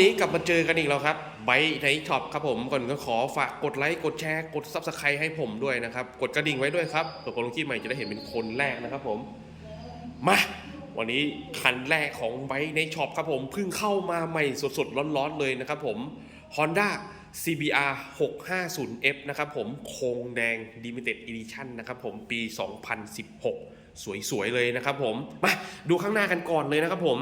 นี้กลับมาเจอกันอีกแล้วครับไบในช็อปครับผมก่อนก็ขอฝากกดไลค์กดแชร์กดซับสไครต์ให้ผมด้วยนะครับ กดกระดิ่งไว้ด้วยครับเผื่อคนลงคลิปใหม่จะได้เห็นเป็นคนแรกนะครับผม มา วันนี้คันแรกของไบในช็อปครับผมเพิ่งเข้ามาใหม่สดๆ ร้อนๆเลยนะครับผม Honda CBR 650F นะครับผมโครงแดง Limited Edition นะครับผมปี 2016 สวยๆเลยนะครับผมมาดูข้างหน้ากันก่อนเลยนะครับผม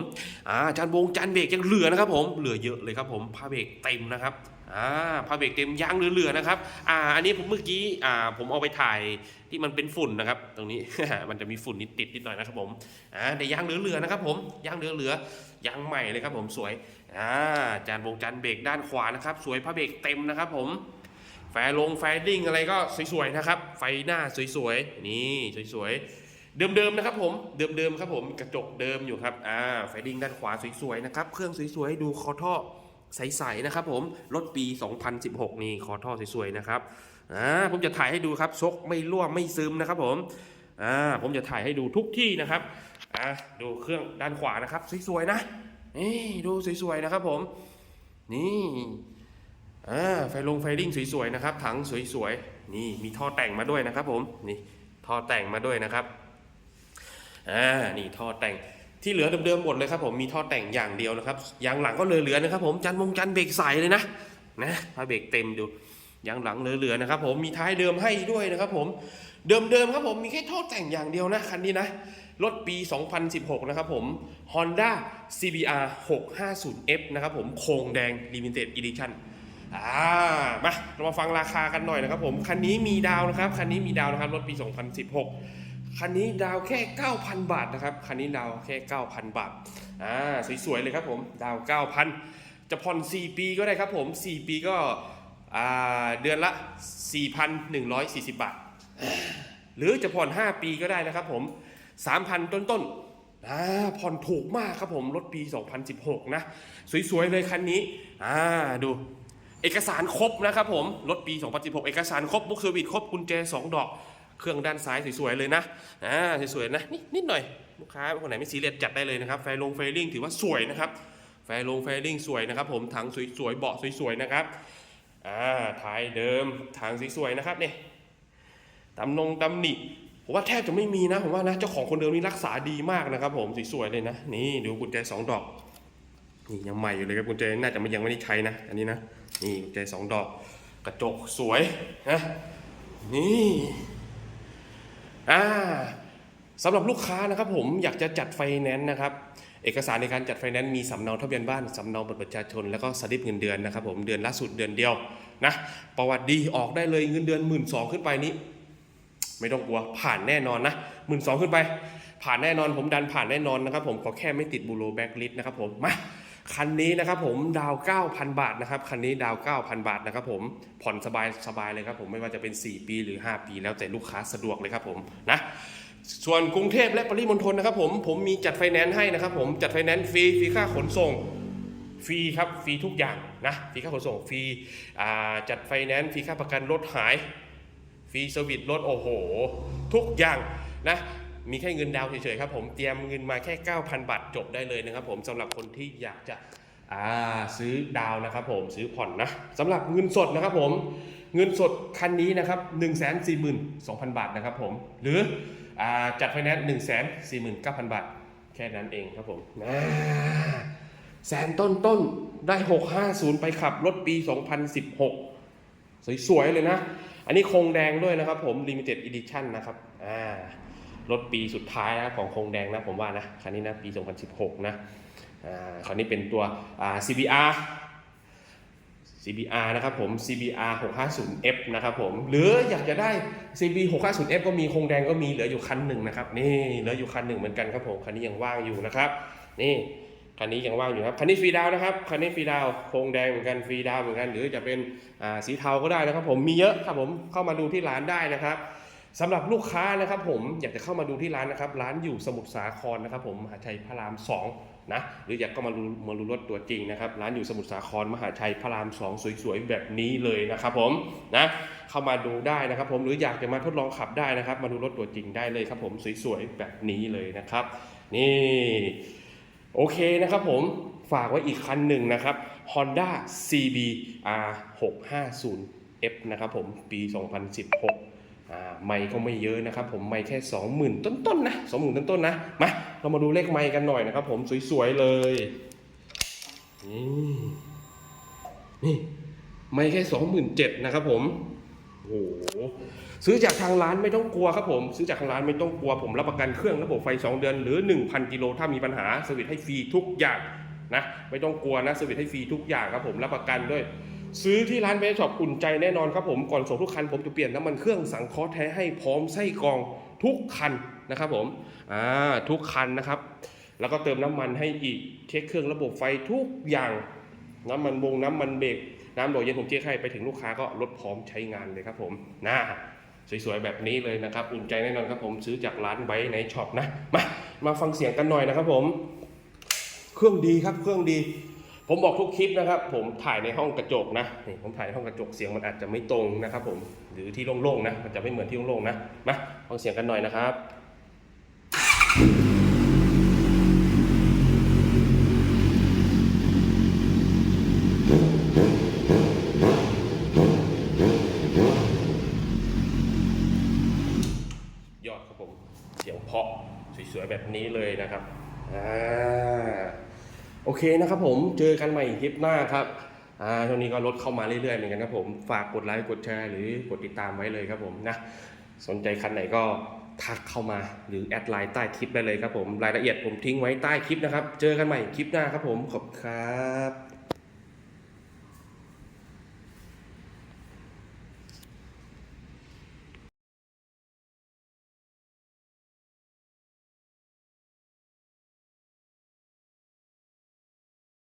อาจานวงจานเบรกยังเหลือนะครับผมเหลือเยอะเลยครับผมผ้าเบรกเต็มนะครับอ่าผ้าเบรกเต็มยางเหลือๆนะครับอ่าอันนี้ผมเมื่อกี้อ่าผมเอาไปถ่ายที่มันเป็นฝุ่นนะครับ ตรงนี้ มันจะมีฝุ่นนิดติดนิดหน่อยนะครับผมอ่าแต่ยางเหลือๆนะครับผมยางเหลือๆยางใหม่เลยครับผมสวยอ่าจานวงจานเบรกด้านขวานะครับ สวยผ้าเบรกเต็มนะครับผมแฟลงแฟดิ้งอะไรก็สวยๆนะครับ ไฟหน้าสวยๆนี่สวยๆ เดิมๆนะครับผมเดิมๆครับผมกระจกเดิมอยู่ครับอ่าไฟดิ้งด้านขวาสวยๆนะครับเครื่องสวยๆดูคอท่อใสๆนะครับผมรถปี 2016 นี่คอท่อสวยๆนะครับอ่าผมจะถ่ายให้ดูครับซกไม่รั่วไม่ซึมนะครับผมอ่าผมจะถ่ายให้ดูทุกที่นะครับอ่าดูเครื่องด้านขวานะครับสวยๆนะนี่ดูสวยๆนะครับผมนี่อ่าไฟลงไฟลิ่งสวยๆนะครับถังสวยๆนี่มีท่อแต่งมาด้วยนะครับผมนี่ท่อแต่งมาด้วยนะครับ อ่านี่ท่อแต่งที่เหลือเดิมๆหมดเลยครับผมมีท่อแต่งอย่างเดียวนะครับยางหลังก็เหลือๆนะครับผมจันมงจันเบรกใสเลยนะนะถ้าเบรกเต็มดูยางหลังเหลือๆนะครับผมมีท้ายเดิมให้ด้วยนะครับผมเดิมๆครับผมมีแค่ท่อแต่งอย่างเดียวนะคันนี้นะรถปี 2016 นะครับผม Honda CBR 650F นะครับผมโครงแดง Limited Edition อ่ามาเรามาฟังราคากันหน่อยนะครับผม คันนี้มีดาวนะครับ คันนี้มีดาวนะครับ รถปี 2016 คันนี้ดาวแค่ 9,000 บาทนะครับ คันนี้ดาวแค่ 9,000 บาท อ่า สวยๆ เลยครับผม ดาว 9,000 จะผ่อน 4 ปีก็ได้ครับผม 4 ปีก็ อ่า เดือนละ 4,140 บาท หรือจะผ่อน 5 ปีก็ได้นะครับผม 3,000 ต้นๆอ่า ผ่อนถูกมากครับผม รถปี 2016 นะ สวยๆ เลยคันนี้ อ่า ดูเอกสารครบนะครับผม รถปี 2016 เอกสารครบบุ๊กเซอร์วิสครบกุญแจ 2 ดอก เครื่องด้านซ้ายสวยๆเลยนะอ่าสวยๆนะนิดนิดหน่อยลูกค้าคนไหนไม่ซีเรียสจัดได้เลยนะครับไฟลงไฟลิ่งถือว่าสวยนะครับไฟลงไฟลิ่งสวยนะครับ ผมถังสวยๆเบาะสวยๆนะครับอ่าท้ายเดิมถังสวยๆนะครับเนี่ยตำนงตำหนิผมว่าแทบจะไม่มีนะผมว่านะเจ้าของคนเดิมนี่รักษาดีมากนะครับ ผมสวยๆเลยนะ นี่ดูกุญแจสองดอกนี่ยังใหม่อยู่เลยครับกุญแจน่าจะไม่ยังไม่ได้ใช้นะ อันนี้นะนี่กุญแจสองดอก กระจกสวยนะนี่ อ่าสำหรับลูกค้านะครับผมอยากจะจัดไฟแนนซ์นะครับ เอกสารในการจัดไฟแนนซ์มีสำเนาทะเบียนบ้านสำเนาบัตรประชาชน แล้วก็สลิปเงินเดือนนะครับผมเดือนล่าสุดเดือนเดียวนะประวัติดีออกได้เลยเงินเดือนหมื่นสองขึ้นไปนี้ ไม่ต้องกลัวผ่านแน่นอนนะหมื่นสองขึ้นไป ผ่านแน่นอนผมดันผ่านแน่นอนนะครับผมขอแค่ไม่ติดบูโรแบ็กลิสต์นะครับผมมา คันนี้นะครับผมดาว 9,000 บาทนะครับคันนี้ดาว 9,000 บาทนะครับผมผ่อนสบายสบายเลยครับผมไม่ว่าจะเป็น 4 ปีหรือ 5 ปี แล้วแต่ลูกค้าสะดวกเลยครับผมนะส่วนกรุงเทพและปริมณฑลนะครับผมผมมีจัดไฟแนนซ์ให้นะครับผมจัดไฟแนนซ์ฟรีฟรีค่าขนส่งฟรีครับฟรีทุกอย่างนะฟรีค่าขนส่งฟรีจัดไฟแนนซ์ฟรีค่าประกันรถหายฟรีเซอร์วิสรถโอ้โห ทุกอย่างนะ มีแค่เงินดาวเฉยๆครับผมเตรียมเงินมาแค่ 9,000 บาทจบได้เลยนะครับผมสำหรับคนที่อยากจะอ่าซื้อดาวนะครับผมซื้อผ่อนนะสำหรับเงินสดนะครับผมเงินสดคันนี้นะครับ 1 4 2 0 0 0 บาทนะครับผมหรืออจัดไฟแนนซ์1 4 9 0 0 0 บาท แค่นั้นเองครับผมนะแสนต้นต้นๆได้ 650 ไปขับรถปี 2016 สวยๆเลยนะ อันนี้คงแดงด้วยนะครับผม Limited Edition นะครับอ่า รถปีสุดท้ายนะของโครงแดงนะผมว่านะคันนี้นะปี 2016 นะอ่าคันนี้เป็นตัว CBR CBR นะครับผม CBR 650F นะครับผม หรืออยากจะได้ CB 650F ก็มีคงแดงก็มีเหลืออยู่คันหนึ่งนะครับ นี่เหลืออยู่คันหนึ่งเหมือนกันครับผม คันนี้ยังว่างอยู่นะครับ นี่คันนี้ยังว่างอยู่ครับ คันนี้ฟรีดาวนะครับ คันนี้ฟรีดาวคงแดงเหมือนกันฟรีดาวเหมือนกัน หรือจะเป็นอ่าสีเทาก็ได้นะครับผม มีเยอะครับผม เข้ามาดูที่ร้านได้นะครับ สำหรับลูกค้านะครับผมอยากจะเข้ามาดูที่ร้านนะครับ ร้านอยู่สมุทรสาครนะครับ ผมมหาชัยพระรามสองนะหรืออยากก็มาดูมาดูรถตัวจริงนะครับ ร้านอยู่สมุทรสาครมหาชัยพระรามสองสวยๆแบบนี้เลยนะครับ ผมนะเข้ามาดูได้นะครับ ผมหรืออยากจะมาทดลองขับได้นะครับ มาดูรถตัวจริงได้เลยครับผมสวยๆแบบนี้เลยนะครับ นี่โอเคนะครับผมฝากไว้อีกคันหนึ่งนะครับ Honda CB R 6 5 0 F นะครับผมปี 2016 ไม่ก็ไม่เยอะนะครับผมไม่แค่ 20,000 ต้นๆนะ20,000ต้นๆนะมาเรามาดูเลขไม่กันหน่อยนะครับผมสวยๆเลยนี่นี่ไม่แค่ 27,000นะครับผมโอ้โหซื้อจากทางร้านไม่ต้องกลัวครับผม ซื้อจากทางร้านไม่ต้องกลัวผมรับประกันเครื่องระบบไฟ 2 เดือน หรือ 1,000 กิโลถ้ามีปัญหาสวิตให้ฟรีทุกอย่างนะไม่ต้องกลัวนะสวิตให้ฟรีทุกอย่างครับผมรับประกันด้วย ซื้อที่ร้านเบสช็อปอุ่นใจแน่นอนครับผมก่อนส่งทุกคันผมจะเปลี่ยนน้ำมันเครื่องสังเคราะห์แท้ให้พร้อมไส้กรองทุกคันนะครับผมอ่าทุกคันนะครับ แล้วก็เติมน้ำมันให้อีกเช็คเครื่องระบบไฟทุกอย่างน้ำมันวงน้ำมันเบรกน้ำโดดเย็นผมเช็คให้ไปถึงลูกค้าก็รถพร้อมใช้งานเลยครับผมน่าสวยๆแบบนี้เลยนะครับอุ่นใจแน่นอนครับผมซื้อจากร้านไว้ในช็อปนะมามาฟังเสียงกันหน่อยนะครับผม เครื่องดีครับเครื่องดี ผมบอกทุกคลิปนะครับ ผมถ่ายในห้องกระจกนะนี่ผมถ่ายในห้องกระจกเสียงมันอาจจะไม่ตรงนะครับ ผมหรือที่โล่งๆนะมันจะไม่เหมือนที่โล่งๆนะมาฟังเสียงกันหน่อยนะครับยอดครับผมเสียงเพาะสวยๆแบบนี้เลยนะครับอ่า โอเคนะครับผมเจอกันใหม่คลิปหน้าครับอ่าช่วงนี้ก็ลดเข้ามาเรื่อยๆเหมือนกันครับผมฝากกดไลค์กดแชร์หรือกดติดตามไว้เลยครับผมนะสนใจคันไหนก็ทักเข้ามาหรือแอดไลน์ใต้คลิปได้เลยครับผมรายละเอียดผมทิ้งไว้ใต้คลิปนะครับ เจอกันใหม่คลิปหน้าครับผมขอบคุณครับ